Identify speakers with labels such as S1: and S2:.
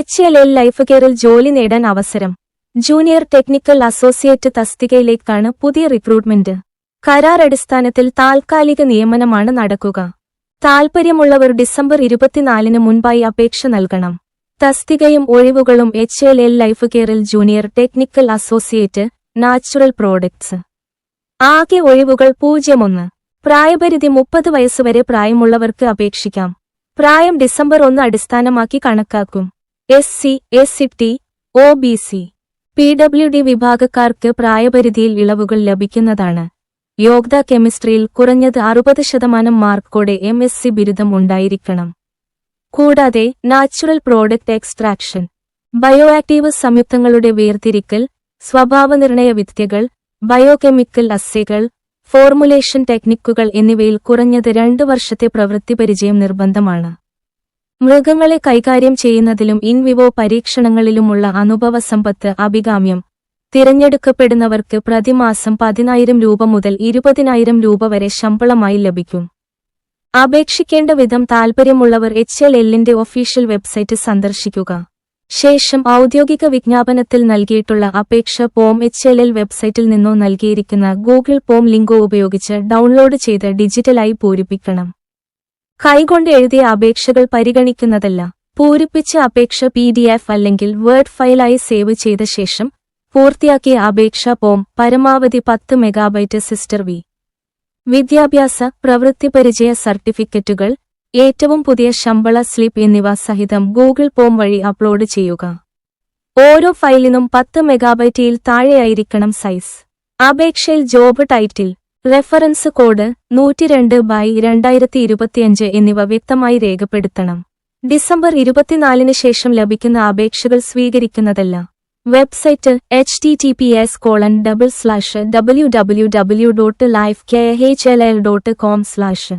S1: H L L life കെയറിൽ ജോലി നേടാൻ അവസരം. ജൂനിയർ ടെക്നിക്കൽ അസോസിയേറ്റ് തസ്തികയിലേക്കാണ് പുതിയ റിക്രൂട്ട്മെന്റ്. കരാർ അടിസ്ഥാനത്തിൽ താൽക്കാലിക നിയമനമാണ് നടക്കുക. താൽപ്പര്യമുള്ളവർ ഡിസംബർ ഇരുപത്തിനാലിന് മുൻപായി അപേക്ഷ നൽകണം. തസ്തികയും ഒഴിവുകളും എച്ച് എൽ എൽ ലൈഫ് കെയറിൽ junior technical associate natural products. ആകെ ഒഴിവുകൾ പൂജ്യം ഒന്ന് പ്രായപരിധി മുപ്പത് വയസ്സുവരെ പ്രായമുള്ളവർക്ക് അപേക്ഷിക്കാം. പ്രായം ഡിസംബർ ഒന്ന് അടിസ്ഥാനമാക്കി കണക്കാക്കും. S C S C T O B C. P W D വിഭാഗക്കാർക്ക് പ്രായപരിധിയിൽ ഇളവുകൾ ലഭിക്കുന്നതാണ്. യോഗ്ത കെമിസ്ട്രിയിൽ കുറഞ്ഞത് അറുപത് ശതമാനം മാർക്കോടെ എം എസ് സി ബിരുദം ഉണ്ടായിരിക്കണം. കൂടാതെ natural product extraction bio active സംയുക്തങ്ങളുടെ വേർതിരിക്കൽ സ്വഭാവനിർണയ വിദ്യകൾ ബയോകെമിക്കൽ അസ്സേകൾ ഫോർമുലേഷൻ ടെക്നിക്കുകൾ എന്നിവയിൽ കുറഞ്ഞത് രണ്ട് വർഷത്തെ പ്രവൃത്തി പരിചയം നിർബന്ധമാണ്. മൃഗങ്ങളെ കൈകാര്യം ചെയ്യുന്നതിലും ഇൻവിവോ പരീക്ഷണങ്ങളിലുമുള്ള അനുഭവ സമ്പത്ത് അഭികാമ്യം. തിരഞ്ഞെടുക്കപ്പെടുന്നവർക്ക് പ്രതിമാസം പതിനായിരം രൂപ മുതൽ ഇരുപതിനായിരം രൂപ വരെ ശമ്പളമായി ലഭിക്കും. അപേക്ഷിക്കേണ്ട വിധം താൽപ്പര്യമുള്ളവർ എച്ച് എൽ എല്ലിന്റെ ഒഫീഷ്യൽ വെബ്സൈറ്റ് സന്ദർശിക്കുക. ശേഷം ഔദ്യോഗിക വിജ്ഞാപനത്തിൽ നൽകിയിട്ടുള്ള അപേക്ഷ ഫോം എച്ച് എൽ എൽ വെബ്സൈറ്റിൽ നിന്നോ നൽകിയിരിക്കുന്ന ഗൂഗിൾ ഫോം ലിങ്കോ ഉപയോഗിച്ച് ഡൗൺലോഡ് ചെയ്ത് ഡിജിറ്റലായി പൂരിപ്പിക്കണം. കൈകൊണ്ട് എഴുതിയ അപേക്ഷകൾ പരിഗണിക്കുന്നതല്ല. പൂരിപ്പിച്ച അപേക്ഷ പി ഡി എഫ് അല്ലെങ്കിൽ വേർഡ് ഫയലായി സേവ് ചെയ്ത ശേഷം പൂർത്തിയാക്കിയ അപേക്ഷ ഫോം പരമാവധി പത്ത് മെഗാബൈറ്റ് സിസ്റ്റർ വി. വിദ്യാഭ്യാസ പ്രവൃത്തി പരിചയ സർട്ടിഫിക്കറ്റുകൾ ഏറ്റവും പുതിയ ശമ്പള സ്ലിപ്പ് എന്നിവ സഹിതം ഗൂഗിൾ ഫോം വഴി അപ്ലോഡ് ചെയ്യുക. ഓരോ ഫയലിനും പത്ത് മെഗാബൈറ്റിയിൽ താഴെയായിരിക്കണം സൈസ്. അപേക്ഷയിൽ ജോബ് ടൈറ്റിൽ. റെഫറൻസ് കോഡ് നൂറ്റിരണ്ട് ബൈ രണ്ടായിരത്തി ഇരുപത്തിയഞ്ച് എന്നിവ വ്യക്തമായി രേഖപ്പെടുത്തണം. ഡിസംബർ ഇരുപത്തിനാലിന് ശേഷം ലഭിക്കുന്ന അപേക്ഷകൾ സ്വീകരിക്കുന്നതല്ല. Website H T T P S colon double slash W W W dot life K H L L dot com slash